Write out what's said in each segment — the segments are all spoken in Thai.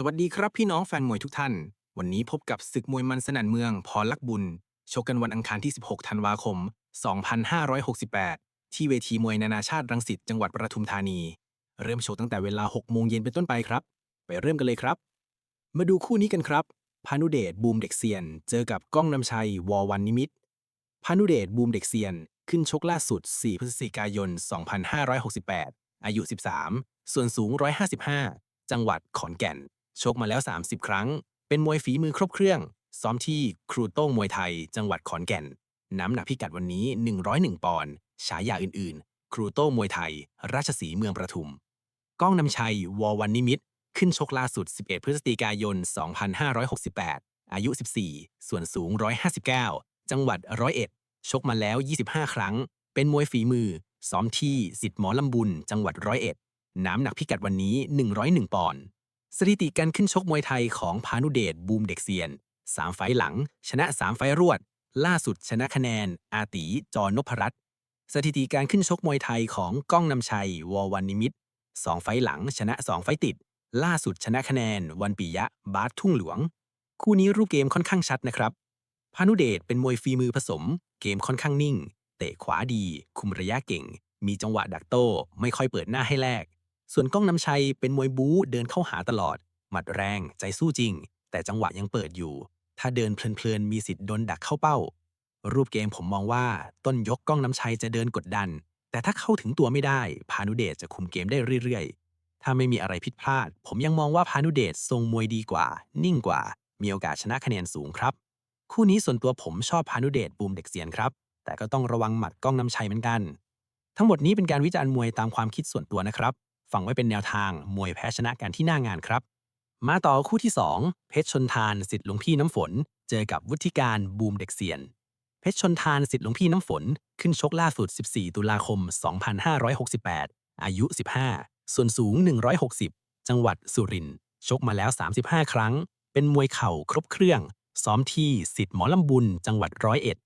สวัสดีครับพี่น้องแฟนมวยทุกท่าน วันนี้พบกับศึกมวยมันสนั่นเมืองพรลักบุญ ชกกันวันอังคารที่ 16 ธันวาคม 2568 ที่เวทีมวยนานาชาติรังสิตจังหวัดปทุมธานี เริ่มชกตั้งแต่เวลา 6 โมงเย็นเป็นต้นไปครับ ไปเริ่มกันเลยครับ มาดูคู่นี้กันครับ พานุเดชบูมเด็กเซียน เจอกับก้องนำชัย วอวันนิมิตพานุเดชบูมเด็กเซียน ขึ้นชกล่าสุด 4 พฤศจิกายน 2568 อายุ 13 ส่วนสูง 155 จังหวัดขอนแก่น ชกมาแล้ว 30 ครั้ง เป็นมวยฝีมือครบเครื่อง ซ้อมที่ครูโต้งมวยไทย จังหวัดขอนแก่น น้ำหนักพิกัดวันนี้ 101 ปอนด์ ฉายาอื่นๆ ครูโต้งมวยไทย ราชสีเมืองประทุม ก้องนำชัย วอวันนิมิต ขึ้นชกล่าสุด 11 พฤศจิกายน 2568 อายุ 14 ส่วนสูง 159 จังหวัดร้อยเอ็ดชกมาแล้ว 25 ครั้ง เป็นมวยฝีมือ ซ้อมที่สิทธิ์หมอลำบุญ จังหวัดร้อยเอ็ด น้ำหนักพิกัดวันนี้ 101 ปอนด์ สถิติการขึ้นชกมวยไทยของพานุเดชบูมเด็กเซียน 3 ไฟหลัง ชนะ 3 ไฟรวด ล่าสุดชนะคะแนน อาตีจอนพรัตน์สถิติการขึ้นชกมวยไทยของก้องนำชัย วอวันนิมิตร2ไฟหลัง ชนะ 2 ไฟติด ล่าสุดชนะคะแนน วันปิยะ บาสทุ่งหลวง คู่นี้รูปเกมค่อนข้างชัดนะครับ พานุเดชเป็นมวยฝีมือผสม เกมค่อนข้างนิ่ง เตะขวาดี คุมระยะเก่ง มีจังหวะดักโต้ไม่ค่อยเปิดหน้าให้แลก ส่วนก้องนำชัยเป็นมวยบู๊เดินเข้าหาตลอด หมัดแรงใจสู้จริง แต่จังหวะยังเปิดอยู่ ถ้าเดินเพลินๆมีสิทธิ์โดนดักเข้าเป้า รูปเกมผมมองว่าต้นยกก้องน้ำชัยจะเดินกดดัน แต่ถ้าเข้าถึงตัวไม่ได้ พานุเดชจะคุมเกมได้เรื่อยๆ ถ้าไม่มีอะไรผิดพลาด ผมยังมองว่าพานุเดชทรงมวยดีกว่า นิ่งกว่า มีโอกาสชนะคะแนนสูงครับ คู่นี้ส่วนตัวผมชอบพานุเดชบูมเด็กเซียนครับ แต่ก็ต้องระวังหมัดก้องน้ำชัยเหมือนกัน ทั้งหมดนี้เป็นการวิจารณ์มวยตามความคิดส่วนตัวนะครับ ฟังไว้เป็นแนวทางมวยแพ้ชนะกันที่หน้างานครับ มาต่อคู่ที่ 2 เพชรชนทานสิทธิ์หลวงพี่น้ำฝน เจอกับวุฒิการบูมเด็กเซียน เพชรชนทานสิทธิ์หลวงพี่น้ำฝน ขึ้นชกล่าสุด 14 ตุลาคม 2568 อายุ 15 ส่วนสูง 160 จังหวัดสุรินทร์ชกมาแล้ว 35 ครั้ง เป็นมวยเข่าครบเครื่อง ซ้อมที่สิทธิ์หมอลำบุญจังหวัดร้อยเอ็ด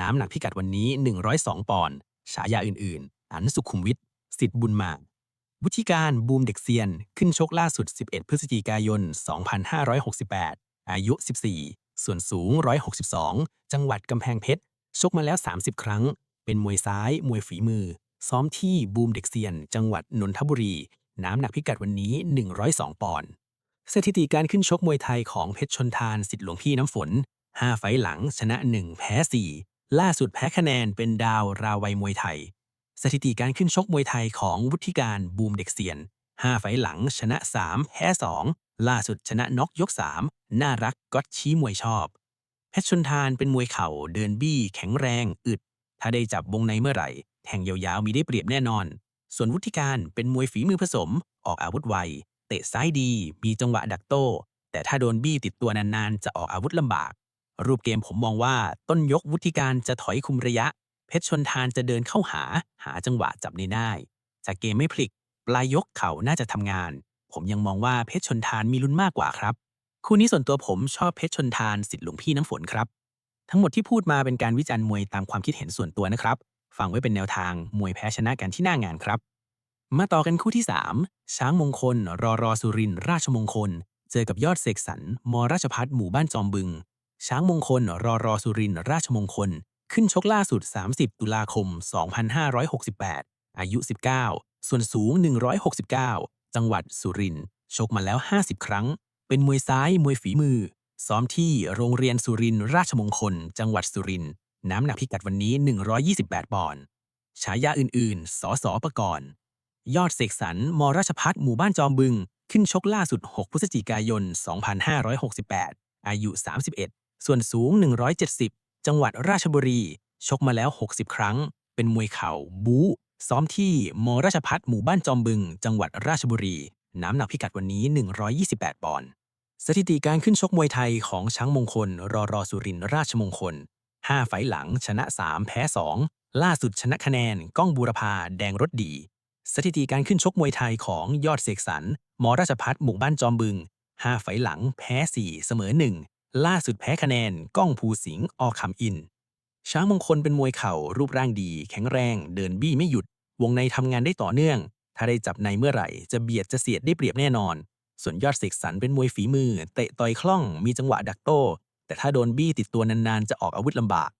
น้ำหนักพิกัดวันนี้ 102 ปอนด์ฉายาอื่นๆ อันสุขุมวิทสิทธิ์บุญมา วุฒิการบูมเด็กเซียน ขึ้นชกล่าสุด 11 พฤศจิกายน 2568 อายุ 14 ส่วนสูง 162 จังหวัดกำแพงเพชร ชกมาแล้ว 30 ครั้ง เป็นมวยซ้าย มวยฝีมือ ซ้อมที่บูมเด็กเซียน จังหวัดนนทบุรี น้ำหนักพิกัดวันนี้ 102 ปอนด์ สถิติการขึ้นชกมวยไทยของเพชรชนทานสิทธิ์หลวงพี่น้ำฝน 5 ไฟหลังชนะ 1 แพ้ 4 ล่าสุดแพ้คะแนนเป็นดาวราวัยมวยไทย สถิติการขึ้นชกมวยไทยของวุฒิการบูมเด็กเซียน 5 ไฟหลังชนะ 3 แพ้ 2 ล่าสุดชนะน็อกยก 3 น่ารักก็ชี้มวยชอบ เพชรชนทานเป็นมวยเข่าเดินบี้ แข็งแรงอึด ถ้าได้จับวงในเมื่อไหร่แทงยาวๆมีได้เปรียบแน่นอน ส่วนวุฒิการเป็นมวยฝีมือผสม ออกอาวุธไว เตะซ้ายดี มีจังหวะดักโต้ แต่ถ้าโดนบี้ติดตัวนานๆ จะออกอาวุธลำบาก รูปเกมผมมองว่าต้นยกวุฒิการจะถอยคุมระยะ เพชรชนทานจะเดินเข้าหาหาจังหวะจับในได้จากเกมไม่พลิก ปลายยกเข่าน่าจะทำงาน ผมยังมองว่าเพชรชนทานมีลุ้นมากกว่าครับ คู่นี้ส่วนตัวผมชอบเพชรชนทานสิทธิ์หลวงพี่น้ำฝนครับ ทั้งหมดที่พูดมาเป็นการวิจารณ์มวยตามความคิดเห็นส่วนตัวนะครับ ฟังไว้เป็นแนวทางมวยแพ้ชนะกันที่หน้างานครับ มาต่อกันคู่ที่ 3 ช้างมงคล รอรอสุรินราชมงคล เจอกับยอดเสกสรรมราชพัฒหมู่บ้านจอมบึง ช้างมงคล รอรอสุรินราชมงคล ขึ้นชกล่าสุด 30 ตุลาคม 2568 อายุ 19 ส่วนสูง 169 จังหวัดสุรินทร์ ชกมาแล้ว 50 ครั้ง เป็นมวยซ้าย มวยฝีมือ ซ้อมที่โรงเรียนสุรินทร์ราชมงคล จังหวัดสุรินทร์ น้ำหนักพิกัดวันนี้ 128 ปอนด์ ฉายาอื่นๆสสประกรณ์ ยอดเสกสรร มราชพัฒหมู่บ้านจอมบึง ขึ้นชกล่าสุด 6 พฤศจิกายน 2568 อายุ 31 ส่วนสูง 170 จังหวัดราชบุรี ชกมาแล้ว 60 ครั้ง เป็นมวยเข่าบู๊ซ้อมที่มราชพัฒหมู่บ้านจอมบึง จังหวัดราชบุรี น้ำหนักพิกัดวันนี้ 128 ปอนด์สถิติการขึ้นชกมวยไทยของช้างมงคล รอรอสุรินราชมงคล 5 ไฟหลังชนะ 3 แพ้ 2 ล่าสุดชนะคะแนนก้องบูรพาแดงรถดี สถิติการขึ้นชกมวยไทยของยอดเสกสรรมราชพัฒหมู่บ้านจอมบึง 5 ไฟหลังแพ้ 4 เสมอ 1 ล่าสุดแพ้คะแนนก้องภูสิงห์อคำอิน ช้างมงคลเป็นมวยเข่ารูปร่างดี แข็งแรง เดินบี้ไม่หยุด วงในทำงานได้ต่อเนื่อง ถ้าได้จับในเมื่อไหร่ จะเบียดจะเสียดได้เปรียบแน่นอน ส่วนยอดเสกสรรเป็นมวยฝีมือ เตะต่อยคล่อง มีจังหวะดักโต้ แต่ถ้าโดนบี้ติดตัวนานๆ จะออกอาวุธลำบาก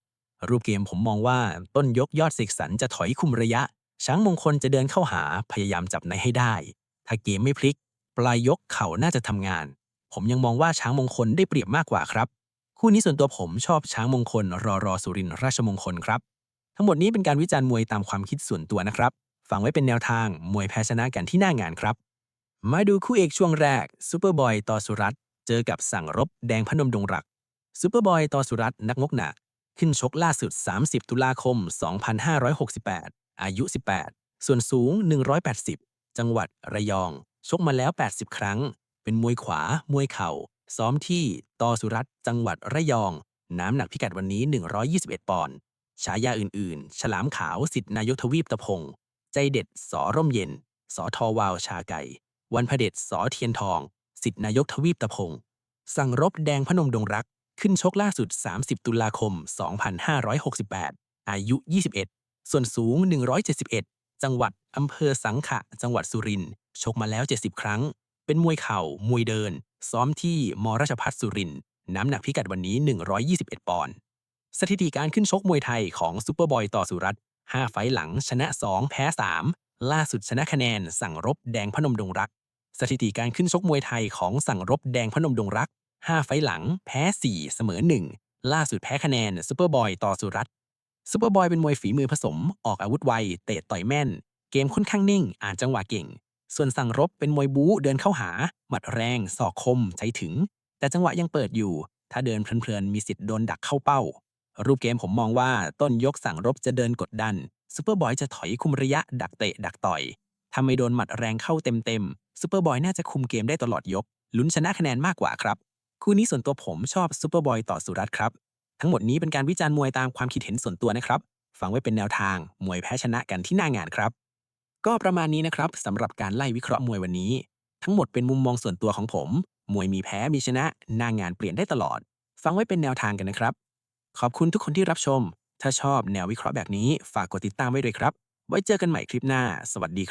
รูปเกมผมมองว่าต้นยกยอดเสกสรรจะถอยคุมระยะ ช้างมงคลจะเดินเข้าหาพยายามจับในให้ได้ ถ้าเกมไม่พลิก ปลายยกเข่าน่าจะทำงาน ผมยังมองว่าช้างมงคลได้เปรียบมากกว่าครับ คู่นี้ส่วนตัวผมชอบช้างมงคล รอรอสุรินทร์ราชมงคลครับ ทั้งหมดนี้เป็นการวิจารณ์มวยตามความคิดส่วนตัวนะครับฟังไว้เป็นแนวทางมวยแพ้ชนะกันที่หน้างานครับ มาดูคู่เอกช่วงแรกซูเปอร์บอยต่อสุรัตเจอกับสั่งรบแดงพนมดงรักซูเปอร์บอยต่อสุรัตนักงกหนักขึ้นชกล่าสุด 30 ตุลาคม 2568 อายุ 18 ส่วนสูง 180 จังหวัดระยอง ชกมาแล้ว 80 ครั้ง เป็นมวยขวา มวยเข่า ซ้อมที่ตอสุรัตน์จังหวัดระยอง น้ำหนักพิกัดวันนี้ 121 ปอนด์ ฉายาอื่นๆ ฉลามขาวสิทธินายกทวีปตะพง ใจเด็ดสอร่มเย็น สอทอวาวชาไก่ วันพเด็จสอเทียนทอง สิทธินายกทวีปตะพง สั่งรบแดงพนมดงรัก ขึ้นชกล่าสุด 30 ตุลาคม 2568 อายุ 21 ส่วนสูง 171 จังหวัดอำเภอสังขะ จังหวัดสุรินทร์ ชกมาแล้ว 70 ครั้ง เป็นมวยเข่า มวยเดิน ซ้อมที่มราชพัฒสุริน น้ำหนักพิกัดวันนี้ 121 ปอนด์ สถิติการขึ้นชกมวยไทยของซูเปอร์บอยต่อสุรัตน์5ไฟหลังชนะ 2 แพ้ 3 ล่าสุดชนะคะแนน สั่งรบแดงพนมดงรัก สถิติการขึ้นชกมวยไทยของสั่งรบแดงพนมดงรัก 5 ไฟหลัง แพ้ 4 เสมอ 1 ล่าสุดแพ้คะแนนซูเปอร์บอยต่อสุรัตน์ซูเปอร์บอยเป็นมวยฝีมือผสม ออกอาวุธไว เตะต่อยแม่น เกมค่อนข้างนิ่ง อ่านจังหวะเก่ง ส่วนสั่งรบเป็นมวยบู๊เดินเข้าหา หมัดแรง ศอกคมใจถึง แต่จังหวะยังเปิดอยู่ ถ้าเดินเพลินๆ มีสิทธิ์โดนดักเข้าเป้า รูปเกมผมมองว่าต้นยกสั่งรบจะเดินกดดันซูเปอร์บอยจะถอยคุมระยะ ดักเตะ ดักต่อยถ้าไม่โดนหมัดแรงเข้าเต็มๆซูเปอร์บอยน่าจะคุมเกมได้ตลอดยก ลุ้นชนะคะแนนมากกว่าครับ คู่นี้ส่วนตัวผมชอบซูเปอร์บอยต่อสุรัตครับ ทั้งหมดนี้เป็นการวิจารณ์มวยตามความคิดเห็นส่วนตัวนะครับ ฟังไว้เป็นแนวทาง มวยแพ้ชนะกันที่หน้างานครับ ก็ประมาณนี้นะครับสำหรับการไล่วิเคราะห์มวยวันนี้ ทั้งหมดเป็นมุมมองส่วนตัวของผม มวยมีแพ้มีชนะ หน้างานเปลี่ยนได้ตลอด ฟังไว้เป็นแนวทางกันนะครับ ขอบคุณทุกคนที่รับชม ถ้าชอบแนววิเคราะห์แบบนี้ ฝากกดติดตามไว้ด้วยครับ ไว้เจอกันใหม่คลิปหน้า สวัสดีครับ